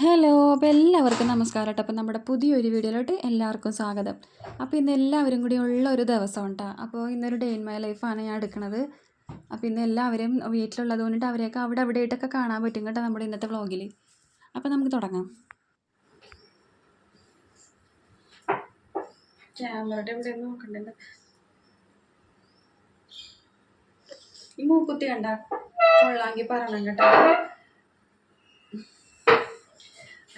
Hello അപ്പോൾ എല്ലാവർക്കും നമസ്കാരം കേട്ടോ അപ്പോൾ നമ്മുടെ പുതിയൊരു വീഡിയോയിലോട്ട് എല്ലാവർക്കും സ്വാഗതം. അപ്പോൾ ഇന്ന് എല്ലാവരും കൂടി ഉള്ള ഒരു ദിവസം ഉണ്ടാ അപ്പോൾ ഇന്നൊരു ഡേ ഇൻ മൈ ലൈഫാണ് ഞാൻ എടുക്കുന്നത് അപ്പോൾ ഇന്ന് എല്ലാവരും വീട്ടിലുള്ളത് കൊണ്ടിട്ട് അവരെയൊക്കെ അവിടെ അവിടെ ആയിട്ടൊക്കെ കാണാൻ പറ്റും കേട്ടോ നമ്മുടെ ഇന്നത്തെ വ്ളോഗിൽ അപ്പോൾ നമുക്ക് തുടങ്ങാം. ക്യാമറയുടെ ഇവിടെ നോക്കണ്ടേ ഈ മൂക്കുത്തി കണ്ട? കൊള്ളാങ്കി പറയണം കേട്ടോ.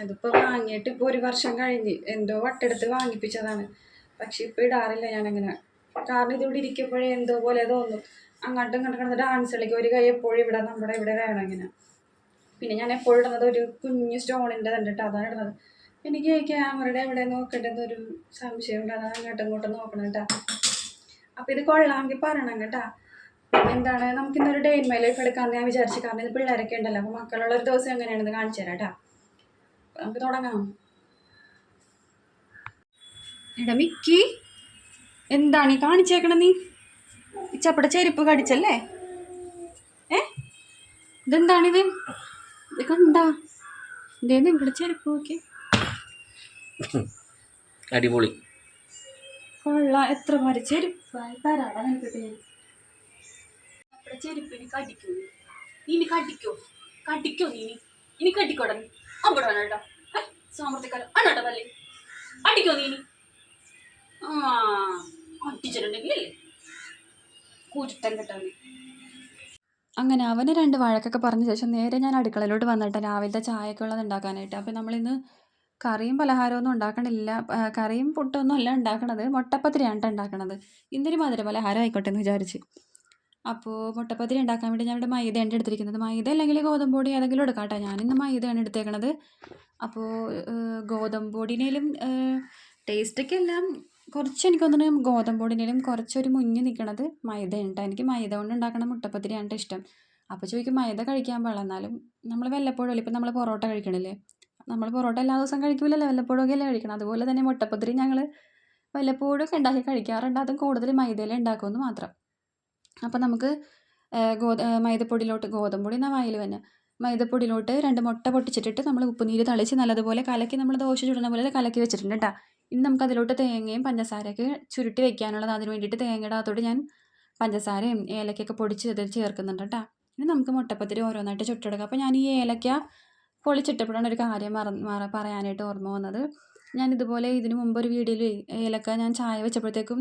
അതിപ്പോൾ വാങ്ങിയിട്ട് ഇപ്പോൾ ഒരു വർഷം കഴിഞ്ഞ് എന്തോ വട്ടെടുത്ത് വാങ്ങിപ്പിച്ചതാണ്. പക്ഷെ ഇപ്പോൾ ഇടാറില്ല ഞാനങ്ങനെ. കാരണം ഇതിവിടെ ഇരിക്കുമ്പോഴേ എന്തോ പോലെ തോന്നും. അങ്ങോട്ടും ഇങ്ങോട്ടും കിടന്ന് ഡാൻസ് കളിക്കും. ഒരു കൈ എപ്പോഴും ഇവിടെ നമ്മുടെ ഇവിടെ വേണം ഇങ്ങനെ. പിന്നെ ഞാൻ എപ്പോഴും ഇടുന്നത് ഒരു കുഞ്ഞു സ്റ്റോണിന്റെ കണ്ടിട്ട് അതാണ് ഇടുന്നത്. എനിക്ക് ക്യാമറയുടെ എവിടെ നോക്കേണ്ടതൊരു സംശയമുണ്ട്. അതാണ് അങ്ങോട്ടും ഇങ്ങോട്ടും നോക്കണം കേട്ടോ. അപ്പോൾ ഇത് കൊള്ളാമെങ്കിൽ പറയണം കേട്ടോ. എന്താണ്? നമുക്ക് ഇന്നൊരു ഡേ ഇൻ മൈ ലൈഫ് എടുക്കാമെന്ന് ഞാൻ വിചാരിച്ചു. കാരണം ഇത് പിള്ളേരൊക്കെ ഉണ്ടല്ലോ. അപ്പോൾ മക്കളുള്ള ഒരു ദിവസം എങ്ങനെയാണെന്ന് കാണിച്ചു തരാം കേട്ടോ. നമുക്ക് തുടങ്ങാം. എടാ മിക്കി എന്താണ് ഈ കാണിച്ചേക്കണ നീ? ഇച്ചപ്പടെ ചപ്പട ചെരുപ്പ് കടിച്ചല്ലേ? ഏ? ഇതെന്താണിത്? ഇത് കണ്ടാ? ഇതേ നിങ്ങളുടെ ചെരുപ്പ് നോക്കി അടിപൊളി. കൊള്ള എത്ര മാറി ചെരുപ്പായി. തരാടാ നിനക്കിട്ട് നമ്മുടെ ചെരുപ്പിന് കടിക്കൂ നീ ഇനി കടിക്കോ. കടിക്കോ. നീ. ഇനി ഇനി കടിക്കോടാ അവിടെ വേണം കേട്ടോ. സാമർത്ഥ്യക്കാരൻ അണ്ണാട്ടോ അടിക്കോ നീ ആ അങ്ങനെ അവന് രണ്ട് വഴക്കൊക്കെ പറഞ്ഞ ശേഷം നേരെ ഞാൻ അടുക്കളയിലോട്ട് വന്നിട്ട് രാവിലത്തെ ചായയൊക്കെ ഉള്ളത് ഉണ്ടാക്കാനായിട്ട്. അപ്പോൾ നമ്മളിന്ന് കറിയും പലഹാരമൊന്നും ഉണ്ടാക്കണില്ല. കറിയും പുട്ടൊന്നും അല്ല ഉണ്ടാക്കണത്. മുട്ടപ്പത്തിരിയാണ് ഉണ്ടാക്കണത്. ഇന്നൊരു മധുര പലഹാരം ആയിക്കോട്ടെ എന്ന് വിചാരിച്ച്. അപ്പോൾ മുട്ടപ്പത്തിരി ഉണ്ടാക്കാൻ വേണ്ടി ഞാൻ ഇവിടെ മൈദയാണ് എടുത്തിരിക്കുന്നത്. മൈദ അല്ലെങ്കിൽ ഗോതമ്പ് പൊടി ഏതെങ്കിലും എടുക്കാം കേട്ടോ. ഞാനിന്ന് മൈദയാണ് എടുത്തേക്കണത്. അപ്പോൾ ഗോതമ്പ് പൊടിനേലും ടേസ്റ്റൊക്കെ എല്ലാം കുറച്ച് എനിക്ക് തോന്നുന്നു ഗോതമ്പ് കുറച്ചൊരു മുന്നിൽ നിൽക്കണത് മൈദയാണ് കേട്ടോ എനിക്ക് മൈദ കൊണ്ട് ഉണ്ടാക്കണ മുട്ടപ്പത്തിരിയാണ് ഇഷ്ടം. അപ്പോൾ ചോദിക്കും മൈദ കഴിക്കാൻ പാടില്ല എന്നാലും നമ്മൾ വല്ലപ്പോഴും ഇപ്പം നമ്മൾ പൊറോട്ട കഴിക്കണില്ലേ? നമ്മൾ പൊറോട്ട എല്ലാ ദിവസം കഴിക്കില്ലല്ലോ വല്ലപ്പോഴൊക്കെ അല്ലേ കഴിക്കണം അതുപോലെ തന്നെ മുട്ടപ്പത്തിരി ഞങ്ങൾ വല്ലപ്പോഴൊക്കെ ഉണ്ടാക്കി കഴിക്കാറുണ്ട്. അതും കൂടുതൽ മൈദയിൽ ഉണ്ടാക്കുമെന്ന് മാത്രം. അപ്പോൾ നമുക്ക് ഗോത മൈദപ്പൊടിയിലോട്ട് ഗോതമ്പൊടി എന്നാൽ വായിൽ തന്നെ മൈദപ്പൊടിയിലോട്ട് രണ്ട് മുട്ട പൊട്ടിച്ചിട്ടിട്ട് നമ്മൾ ഉപ്പുനീര് തളിച്ച് നല്ലതുപോലെ കലക്കി നമ്മൾ ദോശ ചുടുന്ന പോലെ കലക്കി വെച്ചിട്ടുണ്ട് കേട്ടോ ഇനി നമുക്ക് അതിലോട്ട് തേങ്ങയും പഞ്ചസാരയൊക്കെ ചുരുട്ടി വെക്കാനുള്ളത് അതിന് വേണ്ടിയിട്ട് തേങ്ങയുടെ അകത്തോട്ട് ഞാൻ പഞ്ചസാരയും ഏലക്കയൊക്കെ പൊടിച്ച് അതിൽ ചേർക്കുന്നുണ്ട് കേട്ടോ ഇനി നമുക്ക് മുട്ടപ്പത്തിരി ഓരോന്നായിട്ട് ചുട്ടെടുക്കാം. അപ്പോൾ ഞാൻ ഈ ഏലക്ക പൊളിച്ചിട്ടപ്പോഴാണ് ഒരു കാര്യം മറ പറയാനായിട്ട് ഓർമ്മ വന്നത്. ഞാൻ ഇതുപോലെ ഇതിനു മുമ്പ് ഒരു വീഡിയോയിൽ ഏലക്ക ഞാൻ ചായ വെച്ചപ്പോഴത്തേക്കും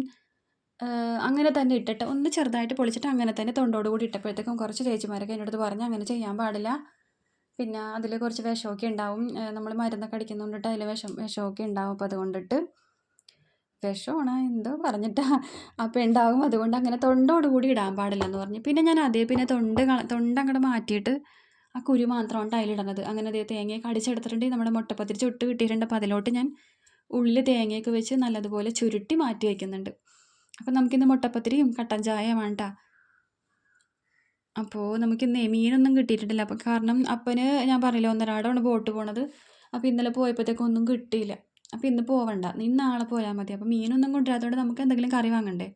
അങ്ങനെ തന്നെ ഇട്ടിട്ട് ഒന്ന് ചെറുതായിട്ട് പൊളിച്ചിട്ട് അങ്ങനെ തന്നെ തൊണ്ടോട് കൂടി ഇട്ടപ്പോഴത്തേക്കും കുറച്ച് ചേച്ചിമാരൊക്കെ എന്റെ അടുത്ത് പറഞ്ഞ് അങ്ങനെ ചെയ്യാൻ പാടില്ല. പിന്നെ അതിൽ കുറച്ച് വിഷമൊക്കെ ഉണ്ടാവും. നമ്മൾ മരുന്നൊക്കെ അടിക്കുന്നുണ്ടിട്ട് അതിൽ വിഷം വിഷമൊക്കെ ഉണ്ടാവും. അപ്പോൾ അതുകൊണ്ടിട്ട് വിഷമാണ്? എന്തോ പറഞ്ഞിട്ടാ. അപ്പോൾ ഉണ്ടാവും. അതുകൊണ്ട് അങ്ങനെ തൊണ്ടോട് കൂടി ഇടാൻ പാടില്ല എന്ന് പറഞ്ഞു. പിന്നെ ഞാൻ അതേ പിന്നെ തൊണ്ട് തൊണ്ട് തൊണ്ട അങ്ങോട്ട് മാറ്റിയിട്ട് ആ കുരു മാത്രമാണ് അതിലിടുന്നത് അങ്ങനെ അതേ തേങ്ങയൊക്കെ അടിച്ചെടുത്തിട്ടുണ്ടെങ്കിൽ നമ്മുടെ മുട്ടപ്പത്തിരി ചുട്ട് കിട്ടിയിട്ടുണ്ട്. അപ്പോൾ അതിലോട്ട് ഞാൻ ഉള്ളിൽ തേങ്ങയൊക്കെ വെച്ച് നല്ലതുപോലെ ചുരുട്ടി മാറ്റി വയ്ക്കുന്നുണ്ട് അപ്പം നമുക്കിന്ന് മുട്ടപ്പത്തിരിയും കട്ടൻ ചായ വേണ്ട. അപ്പോൾ നമുക്കിന്ന് മീനൊന്നും കിട്ടിയിട്ടില്ല അപ്പം കാരണം അപ്പന് ഞാൻ പറഞ്ഞില്ല ഒന്നരാടാണ് ബോട്ട് പോണത്. അപ്പോൾ ഇന്നലെ പോയപ്പോഴത്തേക്കും ഒന്നും കിട്ടിയില്ല. അപ്പോൾ ഇന്ന് പോവണ്ട. നീ നാളെ പോയാൽ മതി. അപ്പോൾ മീനൊന്നും കൊണ്ടുവരാത്തതുകൊണ്ട് നമുക്ക് എന്തെങ്കിലും കറി വാങ്ങണ്ടേ?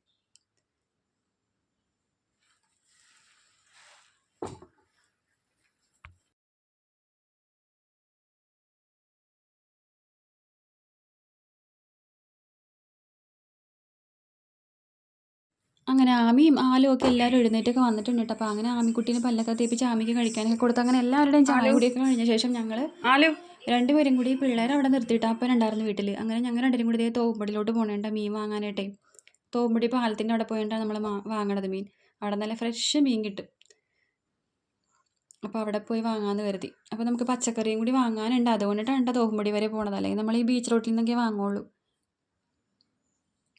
അങ്ങനെ ആമിയും ആലും ഒക്കെ എല്ലാവരും എഴുന്നേറ്റൊക്കെ വന്നിട്ടുണ്ട് കേട്ടോ. അപ്പോൾ അങ്ങനെ ആമിക്കുട്ടീനെ പല്ലൊക്കെ തേപ്പിച്ച് ആമിക്ക് കഴിക്കാനൊക്കെ കൊടുത്ത് അങ്ങനെ എല്ലാവരുടെയും ചായ കുടിയൊക്കെ കഴിഞ്ഞ ശേഷം ഞങ്ങൾ ആലു? രണ്ടുപേരും കൂടി പിള്ളേരെ അവിടെ നിർത്തിയിട്ട് അപ്പനുണ്ടായിരുന്നു വീട്ടിൽ അങ്ങനെ ഞങ്ങൾ രണ്ടുപേരും കൂടി ഇതേ തോമ്പടിയിലോട്ട് പോകണേണ്ട മീൻ വാങ്ങാനായിട്ടേ. തോമ്പടി പാലത്തിന്റെ അവിടെ പോയിട്ടാണ് നമ്മൾ വാങ്ങണത് മീൻ. അവിടെ നല്ല ഫ്രഷ് മീൻ കിട്ടും. അപ്പോൾ അവിടെ പോയി വാങ്ങാമെന്ന് കരുതി. അപ്പോൾ നമുക്ക് പച്ചക്കറിയും കൂടി വാങ്ങാനുണ്ട്. അതുകൊണ്ടിട്ടാണ് തോമ്പടി വരെ പോണത്. അല്ലെങ്കിൽ നമ്മൾ ഈ ബീച്ച് റോട്ടിൽ നിന്നൊക്കെ വാങ്ങുള്ളൂ.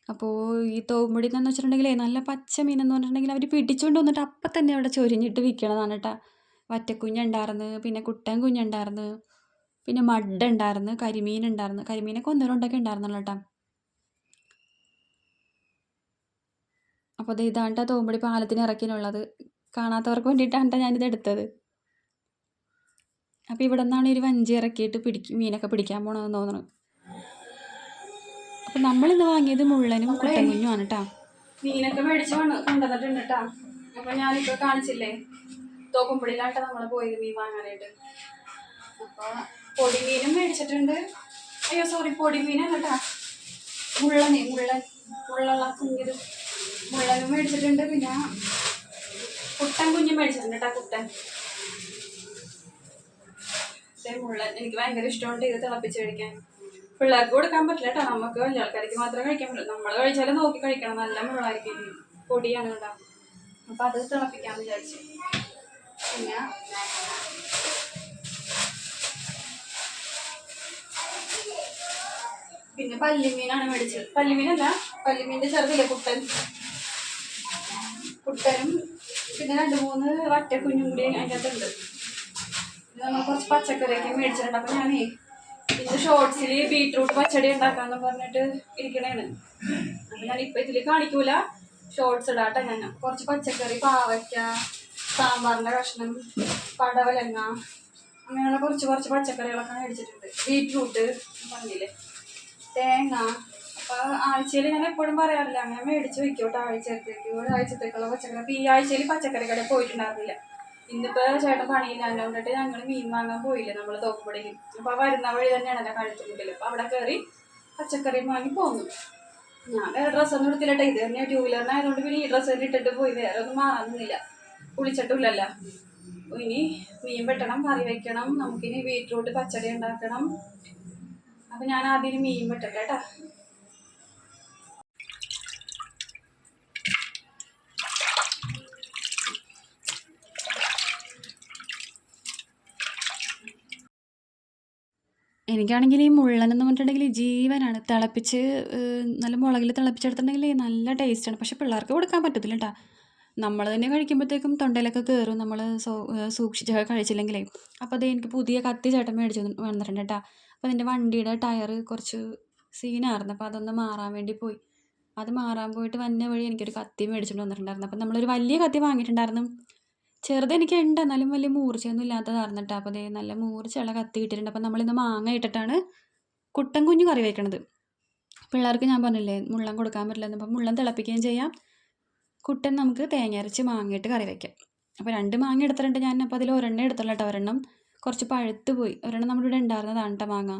അപ്പോൾ ഈ തോമ്പടി എന്ന് വെച്ചിട്ടുണ്ടെങ്കിലേ നല്ല പച്ച മീനെന്ന് പറഞ്ഞിട്ടുണ്ടെങ്കിൽ അവർ പിടിച്ചുകൊണ്ട് വന്നിട്ട് അപ്പം തന്നെ അവിടെ ചൊരിഞ്ഞിട്ട് വിൽക്കണതാണ് കേട്ടോ. വറ്റക്കുഞ്ഞുണ്ടായിരുന്നു പിന്നെ കുട്ടൻ കുഞ്ഞുണ്ടായിരുന്നു പിന്നെ മഡ് ഉണ്ടായിരുന്നു കരിമീൻ ഉണ്ടായിരുന്നു കരിമീനൊക്കെ ഒന്നോ രണ്ടൊക്കെ ഉണ്ടായിരുന്നുള്ളൂ കേട്ടോ. അപ്പോൾ അത് ഇതാണ്ട തോമ്പടി പാലത്തിന് ഇറക്കിനുള്ളത്. കാണാത്തവർക്ക് വേണ്ടിയിട്ടാണ് ഞാനിത് എടുത്തത്. അപ്പോൾ ഇവിടെ നിന്നാണ് ഒരു വഞ്ചി ഇറക്കിയിട്ട് പിടിക്കും മീനൊക്കെ പിടിക്കാൻ പോകണമെന്ന് തോന്നുന്നു. അപ്പം നമ്മളിന്ന് വാങ്ങിയത് മുള്ളനും കുട്ടൻകുഞ്ഞുമാണ് കേട്ടോ മീനൊക്കെ മേടിച്ച് വന്ന് കൊണ്ടുവന്നിട്ടുണ്ട് കേട്ടോ അപ്പം ഞാനിപ്പോൾ കാണിച്ചില്ലേ? തോക്കുമ്പിളിലാട്ടാ നമ്മൾ പോയത് മീൻ വാങ്ങാനായിട്ട്. അപ്പോൾ പൊടിമീനും മേടിച്ചിട്ടുണ്ട്. അയ്യോ സോറി പൊടിമീനല്ല കേട്ടാ മുള്ളനെ മുള്ളൻ മുള്ളുള്ള കുഞ്ഞിത്. മുള്ളനും മേടിച്ചിട്ടുണ്ട്. പിന്നെ കുട്ടൻ കുഞ്ഞും മേടിച്ചിട്ടുണ്ട് കേട്ടാ കുട്ടൻ. മുള്ളൻ എനിക്ക് ഭയങ്കര ഇഷ്ടമുണ്ട് ഇത് തിളപ്പിച്ച് കഴിക്കാൻ. പിള്ളേർക്ക് കൊടുക്കാൻ പറ്റില്ല കേട്ടോ നമുക്ക് വലിയ ആൾക്കാർക്ക് മാത്രമേ കഴിക്കാൻ പറ്റുള്ളൂ. നമ്മൾ കഴിച്ചാലും നോക്കി കഴിക്കണം. നല്ല മുള്ളായിരിക്കും. പൊടിയാണ് കേട്ടോ അപ്പം അത് തിളപ്പിക്കാമെന്ന് വിചാരിച്ചു. പിന്നെ പിന്നെ പല്ലിമീനാണ് മേടിച്ചത്. പല്ലിമീനല്ല പല്ലിമീന്റെ ചെറുതില്ല കുട്ടൻ കുട്ടനും പിന്നെ രണ്ട് മൂന്ന് വറ്റക്കുഞ്ഞും കൂടി അതിന്റെ അകത്തുണ്ട് നമ്മൾ കുറച്ച് പച്ചക്കറിയൊക്കെ മേടിച്ചിട്ടുണ്ട്. അപ്പം ഞാനേ ഇന്ന് ഷോർട്സിൽ ബീട്രൂട്ട് പച്ചടി ഉണ്ടാക്കാന്ന് പറഞ്ഞിട്ട് ഇരിക്കണേണ്. അപ്പം ഞാൻ ഇപ്പം ഇതിൽ കാണിക്കൂല. ഷോർട്സ് ഇടാട്ടെ ഞാൻ. കുറച്ച് പച്ചക്കറി പാവയ്ക്ക സാമ്പാറിന്റെ കഷ്ണം പടവലങ്ങ അങ്ങനെയുള്ള കുറച്ച് കുറച്ച് പച്ചക്കറികളൊക്കെ മേടിച്ചിട്ടുണ്ട്. ബീട്രൂട്ട് പറഞ്ഞില്ലേ. തേങ്ങ. അപ്പോൾ ആഴ്ചയിൽ ഞാൻ എപ്പോഴും പറയാറില്ല. അങ്ങനെ മേടിച്ച് വെക്കോട്ടെ കേട്ടോ ആഴ്ചത്തേക്ക്. ഒരാഴ്ചത്തേക്കുള്ള പച്ചക്കറി. അപ്പോൾ ഈ ആഴ്ചയിൽ പച്ചക്കറി കടയിൽ പോയിട്ടുണ്ടായിരുന്നില്ല. ഇന്നിപ്പോൾ ചേട്ടൻ പണിയില്ല കൊണ്ടിട്ട് ഞങ്ങൾ മീൻ വാങ്ങാൻ പോയില്ല നമ്മൾ തോക്കുപടിയിൽ അപ്പോൾ വരുന്ന വഴി തന്നെയാണല്ലോ കഴുത്തുമുട്ടിൽ അപ്പോൾ അവിടെ കയറി പച്ചക്കറി വാങ്ങി പോന്നു. ഞാൻ വേറെ ഡ്രസ്സൊന്നും എടുത്തില്ലട്ടെ. ഇത് തന്നെ ടൂ വീലറിനായതുകൊണ്ട് പിന്നെ ഈ ഡ്രസ്സ് ഇട്ടിട്ട് പോയി. വേറെ ഒന്നും മാറുന്നില്ല. കുളിച്ചിട്ടില്ലല്ലോ ഇനി മീൻ വെട്ടണം കറി വെക്കണം. നമുക്കിനി ബീറ്റ്റൂട്ട് പച്ചടി ഉണ്ടാക്കണം. അപ്പം ഞാൻ ആദ്യം മീൻ വെട്ടട്ടെ കേട്ടോ എനിക്കാണെങ്കിൽ ഈ മുള്ളൻ എന്ന് പറഞ്ഞിട്ടുണ്ടെങ്കിൽ ജീവനാണ്. തിളപ്പിച്ച് നല്ല മുളകിൽ തിളപ്പിച്ചെടുത്തിട്ടുണ്ടെങ്കിൽ നല്ല ടേസ്റ്റാണ് പക്ഷെ പിള്ളേർക്ക് കൊടുക്കാൻ പറ്റത്തില്ല കേട്ടോ നമ്മൾ തന്നെ കഴിക്കുമ്പോഴത്തേക്കും തൊണ്ടയിലൊക്കെ കയറും നമ്മൾ സൂക്ഷിച്ചൊക്കെ കഴിച്ചില്ലെങ്കിലേ. അപ്പോൾ അത് എനിക്ക് പുതിയ കത്തി ചേട്ടൻ മേടിച്ച് വന്നിട്ടുണ്ട് കേട്ടോ അപ്പോൾ അതിന്റെ വണ്ടിയുടെ ടയർ കുറച്ച് സീനായിരുന്നു. അപ്പോൾ അതൊന്ന് മാറാൻ വേണ്ടി പോയി. അത് മാറാൻ പോയിട്ട് വന്ന വഴി എനിക്കൊരു കത്തി മേടിച്ചുകൊണ്ട് വന്നിട്ടുണ്ടായിരുന്നു. അപ്പം നമ്മളൊരു വലിയ കത്തി വാങ്ങിയിട്ടുണ്ടായിരുന്നു. ചെറുത് എനിക്ക് ഉണ്ട് എന്നാലും വലിയ മൂർച്ചയൊന്നും ഇല്ലാത്തത് അറിഞ്ഞിട്ടാ അപ്പോൾ അതേ നല്ല മൂർച്ചയുള്ള കത്തി കിട്ടിയിട്ടുണ്ട് അപ്പം നമ്മളിന്ന് മാങ്ങ ഇട്ടിട്ടാണ് കുട്ടൻ കുഞ്ഞു കറി വയ്ക്കണത് പിള്ളേർക്ക് ഞാൻ പറഞ്ഞില്ലേ മുള്ളൻ കൊടുക്കാൻ പറ്റില്ലെന്ന് അപ്പം മുള്ളൻ തിളപ്പിക്കുകയും ചെയ്യാം. കുട്ടൻ നമുക്ക് തേങ്ങ അരച്ച് മാങ്ങയിട്ട് കറി വയ്ക്കാം അപ്പോൾ രണ്ട് മാങ്ങ എടുത്തിട്ടുണ്ട് ഞാൻ. അപ്പോൾ അതിൽ ഒരെണ്ണം എടുത്തുള്ള കേട്ടോ. ഒരെണ്ണം കുറച്ച് പഴുത്ത് പോയി. ഒരെണ്ണം നമ്മുടെ ഇവിടെ ഉണ്ടായിരുന്നതാണ് കേട്ടോ മാങ്ങ.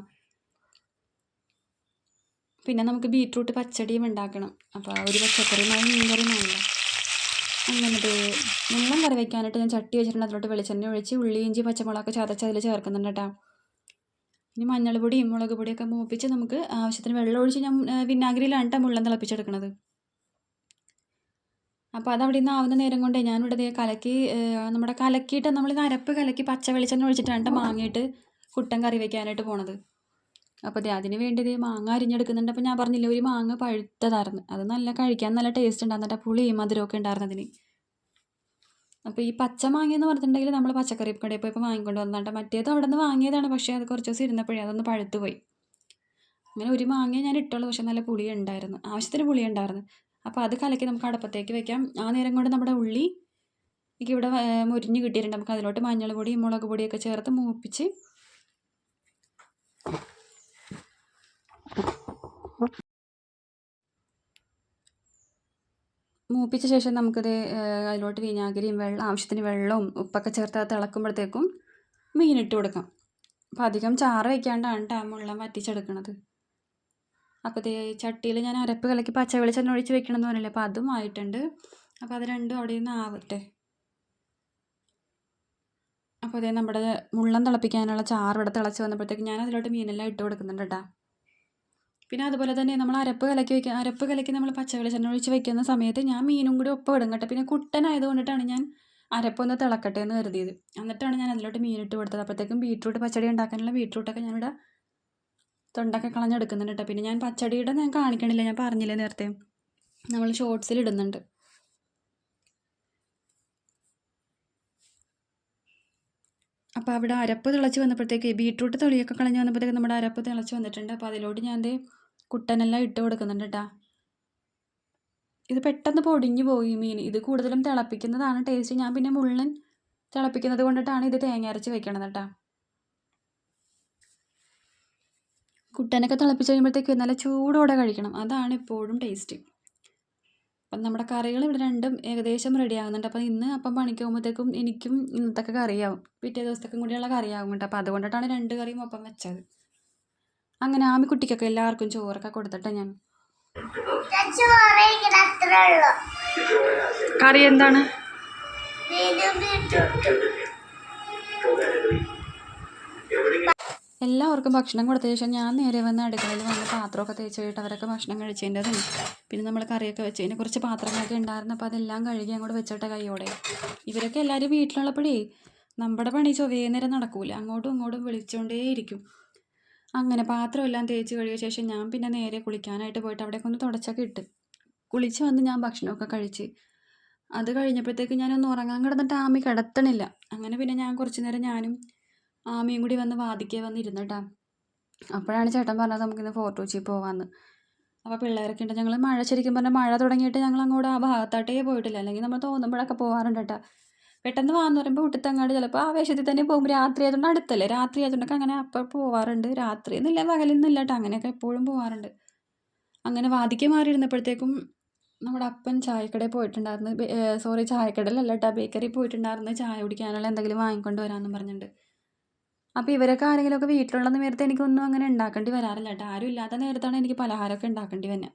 പിന്നെ നമുക്ക് ബീട്രൂട്ട് പച്ചടിയും ഉണ്ടാക്കണം. അപ്പോൾ ഒരു പച്ചക്കറിയുമായി മീൻ കറിയുമാണല്ലോ അങ്ങനെ ദേ മുള്ളൻ കറി വെക്കാനായിട്ട് ഞാൻ ചട്ടി വെച്ചിട്ടുണ്ട്. അതിലോട്ട് വെളിച്ചെണ്ണ ഒഴിച്ച് ഉള്ളി ഇഞ്ചി പച്ചമുളകൊക്കെ ചതച്ച് അതിൽ ചേർക്കുന്നുണ്ട് കേട്ടോ ഇനി മഞ്ഞൾപ്പൊടിയും മുളക് പൊടിയൊക്കെ മൂപ്പിച്ച് നമുക്ക് ആവശ്യത്തിന് വെള്ളം ഒഴിച്ച് ഞാൻ വിനാഗിരിയിലാണ് മുള്ളൻ തിളപ്പിച്ചെടുക്കുന്നത് അപ്പോൾ അതവിടെ നിന്ന് ആവുന്ന നേരം കൊണ്ടേ ഞാനിവിടെ കലക്കി നമ്മുടെ കലക്കിയിട്ട് നമ്മൾ അരപ്പ് കലക്കി പച്ച വെളിച്ചെണ്ണ ഒഴിച്ചിട്ടാണ് മാങ്ങിയിട്ട് കുട്ടൻ കറി വെക്കാനായിട്ട് പോണത്. അപ്പോൾ ദേ അതിന് വേണ്ടി മാങ്ങ അരിഞ്ഞെടുക്കുന്നുണ്ട്. അപ്പോൾ ഞാൻ പറഞ്ഞില്ലേ ഒരു മാങ്ങ പഴുത്തതായിരുന്നു അത് നല്ല കഴിക്കാൻ നല്ല ടേസ്റ്റ് ഉണ്ടായിരുന്നിട്ട് പുളിയും മധുരമൊക്കെ ഉണ്ടായിരുന്നതിന് അപ്പോൾ ഈ പച്ച മാങ്ങ എന്ന് പറഞ്ഞിട്ടുണ്ടെങ്കിൽ നമ്മൾ പച്ചക്കറി കടയിൽ പോയപ്പോൾ വാങ്ങിക്കൊണ്ട് വന്നിട്ട് മറ്റേത് അവിടെ നിന്ന് വാങ്ങിയതാണ്. പക്ഷേ അത് കുറച്ച് ദിവസം ഇരുന്നപ്പോഴേ അതൊന്ന് പഴുത്ത് പോയി അങ്ങനെ ഒരു മാങ്ങ ഞാൻ ഇട്ടുള്ളൂ. പക്ഷേ നല്ല പുളി ഉണ്ടായിരുന്നു. ആവശ്യത്തിന് പുളി ഉണ്ടായിരുന്നു. അപ്പോൾ അത് കലക്കി നമുക്ക് അടുപ്പത്തേക്ക് വെക്കാം. ആ നേരം കൊണ്ട് നമ്മുടെ ഉള്ളി എനിക്ക് ഇവിടെ മുരിഞ്ഞ് കിട്ടിയിട്ടുണ്ട്. നമുക്ക് അതിലോട്ട് മഞ്ഞൾ പൊടി മുളക് പൊടിയൊക്കെ ചേർത്ത് മൂപ്പിച്ച് മൂപ്പിച്ച ശേഷം നമുക്കത് അതിലോട്ട് വിനാഗിരിയും വെള്ളം ആവശ്യത്തിന് വെള്ളവും ഉപ്പൊക്കെ ചേർത്ത് അത് തിളക്കുമ്പോഴത്തേക്കും മീനിട്ട് കൊടുക്കാം. അപ്പം അധികം ചാറ് വയ്ക്കാണ്ടാണ് കേട്ടോ മുള്ളം വറ്റിച്ചെടുക്കണത്. അപ്പോൾ ഇത് ചട്ടിയിൽ ഞാൻ അരപ്പ് കലക്കി പച്ച വെളിച്ചെണ്ണ ഒഴിച്ച് വെക്കണം എന്ന് പറഞ്ഞില്ലേ അപ്പോൾ അതും ആയിട്ടുണ്ട്. അപ്പോൾ അത് രണ്ടും അവിടെ നിന്ന് ആവട്ടെ. അപ്പോൾ അതേ നമ്മുടെ മുള്ളം തിളപ്പിക്കാനുള്ള ചാറ് ഇവിടെ തിളച്ച് വന്നപ്പോഴത്തേക്ക് ഞാൻ അതിലോട്ട് മീനെല്ലാം ഇട്ട് കൊടുക്കുന്നുണ്ട് കേട്ടോ പിന്നെ അതുപോലെ തന്നെ നമ്മൾ അരപ്പ് കലക്കി വെക്കുക അരപ്പ് കലക്കി നമ്മൾ പച്ച വെളിച്ചെണ്ണ ഒഴിച്ച് വെക്കുന്ന സമയത്ത് ഞാൻ മീനും കൂടി ഒപ്പം ഇടും കേട്ടോ. പിന്നെ കുട്ടനായത് കൊണ്ടിട്ടാണ് ഞാൻ അരപ്പൊന്ന് തിളക്കട്ടെ എന്ന് കരുതിയത്. എന്നിട്ടാണ് ഞാൻ അതിലോട്ട് മീനിട്ട് കൊടുത്തത്. അപ്പോഴത്തേക്കും ബീട്രൂട്ട് പച്ചടി ഉണ്ടാക്കാനുള്ള ബീട്രൂട്ടൊക്കെ ഞാനിവിടെ തൊണ്ടൊക്കെ കളഞ്ഞെടുക്കുന്നുണ്ട് കേട്ടോ. പിന്നെ ഞാൻ പച്ചടിയുടെ ഞാൻ കാണിക്കണില്ല ഞാൻ പറഞ്ഞില്ലേ നേരത്തെ. നമ്മൾ ഷോർട്സിൽ ഇടുന്നുണ്ട്. അപ്പോൾ അവിടെ അരപ്പ് തിളച്ച് വന്നപ്പോഴത്തേക്ക് ബീട്രൂട്ട് തൊളിയൊക്കെ കളഞ്ഞ് വന്നപ്പോഴത്തേക്ക് നമ്മുടെ അരപ്പ് തിളച്ച് വന്നിട്ടുണ്ട്. അപ്പോൾ അതിലോട്ട് ഞാൻ ദേ കുട്ടനെല്ലാം ഇട്ട് കൊടുക്കുന്നുണ്ട് കേട്ടോ ഇത് പെട്ടെന്ന് പൊടിഞ്ഞു പോയി മീൻ. ഇത് കൂടുതലും തിളപ്പിക്കുന്നതാണ് ടേസ്റ്റ് ഞാൻ പിന്നെ മുള്ളൻ തിളപ്പിക്കുന്നത് കൊണ്ടിട്ടാണ് ഇത് തേങ്ങ അരച്ച് വെക്കണത് കേട്ടോ കുട്ടനൊക്കെ തിളപ്പിച്ച് കഴിയുമ്പോഴത്തേക്ക് നല്ല ചൂടോടെ കഴിക്കണം. അതാണ് എപ്പോഴും ടേസ്റ്റ് അപ്പം നമ്മുടെ കറികൾ ഇവിടെ രണ്ടും ഏകദേശം റെഡി ആകുന്നുണ്ട് അപ്പം ഇന്ന് അപ്പം പണിക്ക് പോകുമ്പോഴത്തേക്കും എനിക്കും ഇന്നത്തൊക്കെ കറിയാവും. പിറ്റേ ദിവസത്തേക്കും കൂടിയുള്ള കറിയാവും കേട്ടോ അപ്പം അതുകൊണ്ടിട്ടാണ് രണ്ട് കറിയും ഒപ്പം വെച്ചത്. അങ്ങനെ ആമി കുട്ടിക്കൊക്കെ എല്ലാവർക്കും ചോറൊക്കെ കൊടുത്തിട്ട് ഞാൻ. കറി എന്താണ്? എല്ലാവർക്കും ഭക്ഷണം കൊടുത്ത ശേഷം ഞാൻ നേരെ വന്ന് അടുക്കളയിൽ വന്ന് പാത്രമൊക്കെ തേച്ച് കഴിഞ്ഞിട്ട് അവരൊക്കെ ഭക്ഷണം കഴിച്ചതിന്റെതും പിന്നെ നമ്മൾ കറിയൊക്കെ വെച്ചതിന് കുറച്ച് പാത്രങ്ങളൊക്കെ ഉണ്ടായിരുന്നു അപ്പോൾ അതെല്ലാം കഴുകി അങ്ങോട്ട് വെച്ചിട്ട് കൈയോടെ. ഇവരൊക്കെ എല്ലാവരും വീട്ടിലുള്ളപ്പോഴേ നമ്മുടെ പണി ചൊവ്വേ നേരം നടക്കൂല. അങ്ങോട്ടും ഇങ്ങോട്ടും വിളിച്ചുകൊണ്ടേയിരിക്കും അങ്ങനെ പാത്രമെല്ലാം തേച്ച് കഴുകിയ ശേഷം ഞാൻ പിന്നെ നേരെ കുളിക്കാനായിട്ട് പോയിട്ട് അവിടെയൊക്കെ ഒന്ന് തുടച്ചൊക്കെ ഇട്ട് കുളിച്ച് വന്ന് ഞാൻ ഭക്ഷണമൊക്കെ കഴിച്ച്. അത് കഴിഞ്ഞപ്പോഴത്തേക്ക് ഞാനൊന്ന് ഉറങ്ങാൻ കിടന്നിട്ട് ആമി കിടത്തണില്ല. അങ്ങനെ പിന്നെ ഞാൻ കുറച്ച് നേരം ഞാനും ആമയും കൂടി വന്ന് വാദിക്കേ വന്നിരുന്നു കേട്ടോ അപ്പോഴാണ് ചേട്ടൻ പറഞ്ഞത് നമുക്കിന്ന് ഫോർട്ട് കൊച്ചി പോകാമെന്ന് അപ്പോൾ പിള്ളേരൊക്കെ ഉണ്ട്. ഞങ്ങൾ മഴ ശരിക്കും പറഞ്ഞാൽ മഴ തുടങ്ങിയിട്ട് ഞങ്ങൾ അങ്ങോട്ട് ആ ഭാഗത്തായിട്ടേ പോയിട്ടില്ല. അല്ലെങ്കിൽ നമ്മൾ തോന്നുമ്പോഴൊക്കെ പോകാറുണ്ട് കേട്ടോ പെട്ടെന്ന് വാന്ന് പറയുമ്പോൾ വിട്ടിത്തങ്ങാട് ചിലപ്പോൾ ആവേശത്തിൽ തന്നെ പോകും. രാത്രി ആയതുകൊണ്ട് അടുത്തല്ലേ? രാത്രി ആയതുകൊണ്ടൊക്കെ അങ്ങനെ അപ്പം പോവാറുണ്ട്. രാത്രി എന്നില്ല പകലിന്നില്ല കേട്ടോ അങ്ങനെയൊക്കെ എപ്പോഴും പോവാറുണ്ട്. അങ്ങനെ വാതിക്ക് മാറിയിരുന്നപ്പോഴത്തേക്കും നമ്മുടെ അപ്പൻ ചായക്കടയിൽ പോയിട്ടുണ്ടായിരുന്നു. സോറി ചായക്കടയിലല്ല കേട്ടോ ബേക്കറി പോയിട്ടുണ്ടായിരുന്നു. ചായ കുടിക്കാനുള്ള എന്തെങ്കിലും വാങ്ങിക്കൊണ്ട് വരാമെന്നും പറഞ്ഞിട്ടുണ്ട് അപ്പോൾ ഇവരൊക്കെ ആരെങ്കിലുമൊക്കെ വീട്ടിലുള്ള നേരത്തെ എനിക്കൊന്നും അങ്ങനെ ഉണ്ടാക്കേണ്ടി വരാറില്ല കേട്ടോ. ആരും ഇല്ലാത്ത നേരത്താണ് എനിക്ക് പലഹാരമൊക്കെ ഉണ്ടാക്കേണ്ടി വന്നെ.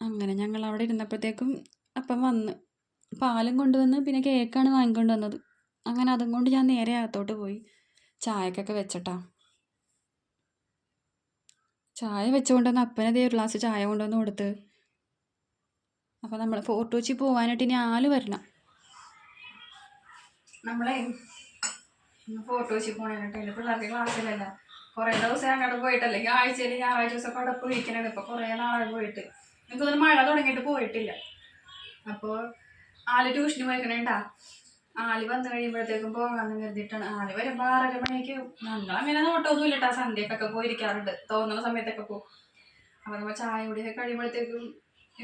അങ്ങനെ ഞങ്ങൾ അവിടെ ഇരുന്നപ്പോഴത്തേക്കും അപ്പം വന്ന് പാലും കൊണ്ടുവന്ന് പിന്നെ കേക്കാണ് വാങ്ങിക്കൊണ്ട് വന്നത്. അങ്ങനെ അതും കൊണ്ട് ഞാൻ നേരെ അകത്തോട്ട് പോയി. ചായക്കൊക്കെ വെച്ചട്ടാ. ചായ വെച്ചുകൊണ്ടുവന്ന് അപ്പനെ ഒരു ഗ്ലാസ് ചായ കൊണ്ടുവന്ന് കൊടുത്ത്. അപ്പം നമ്മൾ ഫോർട്ട് കൊച്ചി പോകാനായിട്ട് ഇനി ആൽ വരണം. നമ്മളെ ഇന്ന് ഫോട്ടോ വെച്ച് പോണേട്ടോ എന്റെ പിള്ളേർക്ക് ക്ലാസ്സിലല്ല കുറേ ദിവസം അങ്ങോട്ട് പോയിട്ടല്ലേ? ആഴ്ചയിൽ ഞായറാഴ്ച ദിവസമൊക്കെ അവിടെ പോയിരിക്കണത് ഇപ്പോൾ കുറേ നാളായി പോയിട്ട്. എനിക്ക് തോന്നുന്നു മഴ തുടങ്ങിയിട്ട് പോയിട്ടില്ല. അപ്പോൾ ആൽ ട്യൂഷന് പോയിക്കണേണ്ടാ? ആൽ വന്നു കഴിയുമ്പോഴത്തേക്കും പോകാമെന്ന് കരുതിയിട്ടാണ്. ആൽ വരുമ്പോൾ ആറര മണിക്ക് ഞങ്ങൾ അങ്ങനെ നോട്ടമൊന്നുമില്ല കേട്ടോ സന്ധ്യക്കൊക്കെ പോയിരിക്കാറുണ്ട്. തോന്നുന്ന സമയത്തൊക്കെ പോകും അപ്പോൾ നമ്മൾ ചായ കുടിയൊക്കെ കഴിയുമ്പോഴത്തേക്കും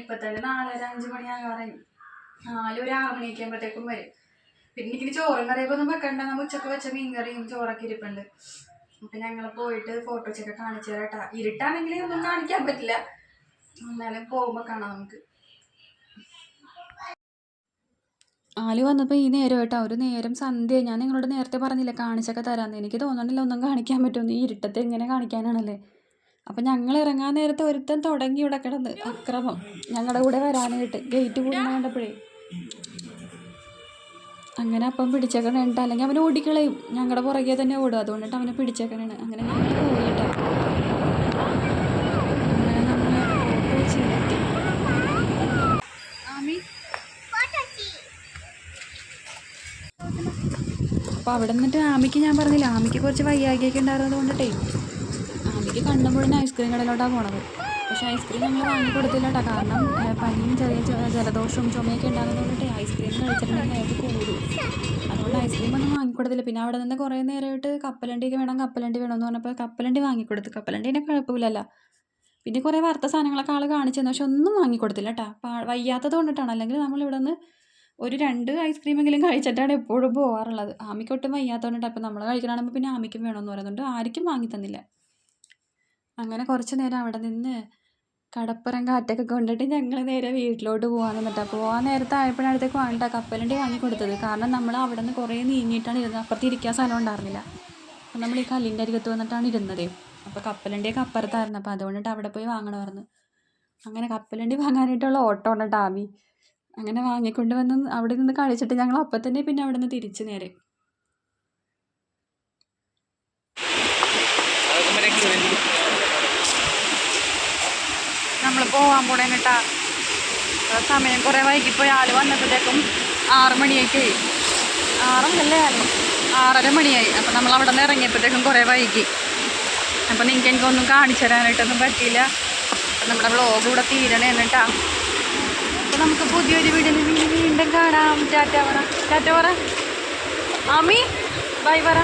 ഇപ്പം തന്നെ നാലര അഞ്ച് മണിയാകാറായി. നാല് ഒരു ആറ് മണിയൊക്കെ ആകുമ്പോഴത്തേക്കും വരും. പിന്നെ എനിക്കിനി ചോറും കറിയൊക്കെ ഒന്നും വെക്കണ്ട. നമ്മൾ ഉച്ചയ്ക്ക് വെച്ച മീൻ കറിയും ചോറൊക്കെ ഇരിപ്പുണ്ട്. അപ്പം ഞങ്ങൾ പോയിട്ട് ഫോട്ടോ ഒക്കെ കാണിച്ചു തരാട്ടാ. ഇരുട്ടാണെങ്കിൽ ഒന്നും കാണിക്കാൻ പറ്റില്ല. എന്നാലും പോകുമ്പോൾ കാണാം നമുക്ക്. ആൽ വന്നപ്പോൾ ഈ നേരം കേട്ടോ ഒരു നേരം സന്ധ്യ. ഞാൻ നിങ്ങളോട് നേരത്തെ പറഞ്ഞില്ല കാണിച്ചൊക്കെ തരാമെന്ന് എനിക്ക് തോന്നണില്ല ഒന്നും കാണിക്കാൻ പറ്റുമെന്ന്. ഈ ഇരുട്ടത്തെ ഇങ്ങനെ കാണിക്കാനാണല്ലേ. അപ്പം ഞങ്ങൾ ഇറങ്ങാൻ നേരത്തെ ഒരുത്തൻ തുടങ്ങി ഇവിടെ കിടന്ന്. അക്രമം. ഞങ്ങളുടെ കൂടെ വരാനായിട്ട്. ഗേറ്റ് കൂടുന്ന കണ്ടപ്പോഴേ അങ്ങനെ അപ്പം പിടിച്ചേക്കണേണ്ട അല്ലെങ്കിൽ അവനെ ഓടിക്കളയും. ഞങ്ങളുടെ പുറകെ തന്നെ ഓടും. അതുകൊണ്ടിട്ട് അവനെ പിടിച്ചേക്കണേണ്. അങ്ങനെ ഞങ്ങൾ പോയി കേട്ടോ അങ്ങനെ നമ്മൾ ആമി? അപ്പോൾ അവിടെ നിന്നിട്ട് ആമിക്ക് ഞാൻ പറഞ്ഞില്ല ആമിക്ക് കുറച്ച് വയ്യാകിയൊക്കെ ഉണ്ടായിരുന്നത് കൊണ്ടിട്ടേ. ആമിക്ക് കണ്ണുമ്പോഴും ഐസ്ക്രീം കടയിലോട്ടാണ് പോണത്. പക്ഷേ ഐസ്ക്രീം നമ്മൾ വാങ്ങി കൊടുത്തില്ല കേട്ടോ കാരണം പനിയും ചെറിയ ജലദോഷവും ചുമയൊക്കെ ഉണ്ടാകുന്നത് കൊണ്ടിട്ട് ഐസ്ക്രീം കഴിച്ചിട്ടുണ്ടെങ്കിൽ അയാൾക്ക് കൂടും. അതുകൊണ്ട് ഐസ്ക്രീം ഒന്നും വാങ്ങിക്കൊടുത്തില്ല പിന്നെ അവിടെ നിന്ന് കുറേ നേരമായിട്ട് കപ്പലണ്ടിയൊക്കെ വേണം കപ്പലണ്ടി വേണം എന്ന് പറഞ്ഞപ്പോൾ കപ്പലണ്ടി വാങ്ങിക്കൊടുത്തു കപ്പലണ്ടീനെ കുഴപ്പമില്ലല്ലോ. പിന്നെ കുറേ വറുത്ത സാധനങ്ങളൊക്കെ ആൾ കാണിച്ചു തന്നു. പക്ഷെ ഒന്നും വാങ്ങിക്കൊടുത്തില്ല കേട്ടോ വയ്യാത്തത് കൊണ്ടിട്ടാണ്. അല്ലെങ്കിൽ നമ്മൾ ഇവിടെ നിന്ന് ഒരു രണ്ട് ഐസ്ക്രീമെങ്കിലും കഴിച്ചിട്ടാണ് എപ്പോഴും പോകാറുള്ളത് ആമിക്ക് ഒട്ടും വയ്യാത്തതുകൊണ്ടിട്ട് അപ്പോൾ നമ്മൾ കഴിക്കണമെങ്കിൽ പിന്നെ ആമിക്കും വേണമെന്ന് പറയുന്നുണ്ട്. ആർക്കും വാങ്ങി തന്നില്ല. അങ്ങനെ കുറച്ച് നേരം അവിടെ നിന്ന് കടപ്പുറം കാറ്റൊക്കെ കൊണ്ടിട്ട് ഞങ്ങൾ നേരെ വീട്ടിലോട്ട് പോകാൻ നിന്നിട്ടാ പോകാൻ നേരത്തെ ആയപ്പോഴത്തേക്ക് വേണ്ട കപ്പലണ്ടി വാങ്ങി കൊടുത്തത്. കാരണം നമ്മൾ അവിടെ നിന്ന് കുറേ നീങ്ങിയിട്ടാണ് ഇരുന്നത്. അപ്പുറത്ത് ഇരിക്കാൻ സ്ഥലം ഉണ്ടായിരുന്നില്ല. അപ്പം നമ്മൾ ഈ കല്ലിന്റെ അരികത്ത് വന്നിട്ടാണ് ഇരുന്നത്. അപ്പോൾ കപ്പലണ്ടിയൊക്കെ അപ്പുറത്തായിരുന്നു. അപ്പോൾ അതുകൊണ്ടിട്ട് അവിടെ പോയി വാങ്ങണമായിരുന്നു അങ്ങനെ കപ്പലണ്ടി വാങ്ങാനായിട്ടുള്ള ഓട്ടോ ഉണ്ട് ടാമി. അങ്ങനെ വാങ്ങിക്കൊണ്ട് വന്ന് അവിടെ നിന്ന് കഴിച്ചിട്ട് ഞങ്ങൾ അപ്പം തന്നെ പിന്നെ അവിടെ നിന്ന് തിരിച്ച് നേരെ നമ്മൾ പോവാൻ പോണേ കേട്ടാ സമയം കുറേ വൈകിപ്പോയി. ആൾ വന്നപ്പോഴത്തേക്കും ആറ് മണിയൊക്കെ ആറല്ലേ ആറ് ആറര മണിയായി. അപ്പം നമ്മൾ അവിടെ നിന്ന് ഇറങ്ങിയപ്പോഴത്തേക്കും കുറേ വൈകി. അപ്പം നിങ്ങൾക്ക് എനിക്കൊന്നും കാണിച്ചു തരാനായിട്ടൊന്നും പറ്റിയില്ല. അപ്പം നമ്മുടെ വ്ളോഗ് ഇവിടെ തീരണേ എന്നിട്ടാ അപ്പോൾ നമുക്ക് പുതിയൊരു വീഡിയോയിൽ വീണ്ടും കാണാം. ടാറ്റ പറ. ടാറ്റ പറ. ആമി ബൈ പറ.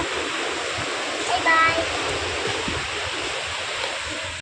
ബൈ.